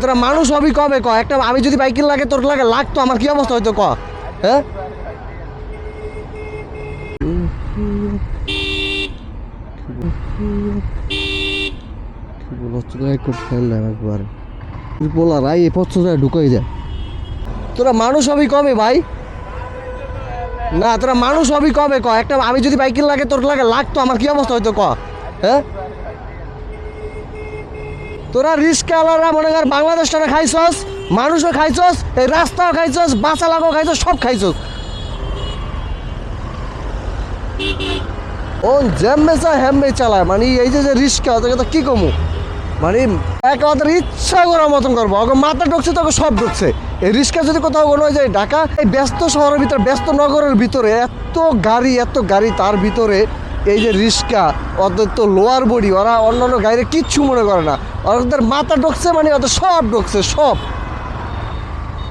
তোরা মানুষ হবি কবে ক? একটা আমি যদি বাইকের লাগে, তোর লাগে লাগতো, আমার কি অবস্থা হইতো ক? হ্যাঁ? বলা এ ঢুকাই যায় তোরা মানুষ ভাই তোরা মানুষ ক? একটা আমি যদি বাইকের লাগে, তোর লাগে লাগতো, আমার কি অবস্থা হইতো ক? হ্যাঁ? তোরা রিস্কাওয়ালারা মনে কর বাংলাদেশটা খাইছস, মানুষও খাইছস, এই রাস্তাও খাইছস বাসা লাগাও খাইছস, সব খাইছস। ও জ্যামে চা হ্যামে চালায় মানে এই যে যে রিস্কা ওদেরকে তো কি কমু? মানে একেবারে ইচ্ছা করার মতন করব, ওকে মাথা ঢুকছে, তোকে সব ঢুকছে। এই রিক্সা যদি কোথাও কোনো যায় ঢাকা, এই ব্যস্ত শহরের ভিতরে, ব্যস্ত নগরের ভিতরে, এত গাড়ি এত গাড়ি তার ভিতরে এই যে রিস্কা অত তো লোয়ার বডি, ওরা অন্যান্য গাড়িতে কিচ্ছু মনে করে না। ওদের মাথা ঢুকছে মানে অত সব ঢুকছে, সব।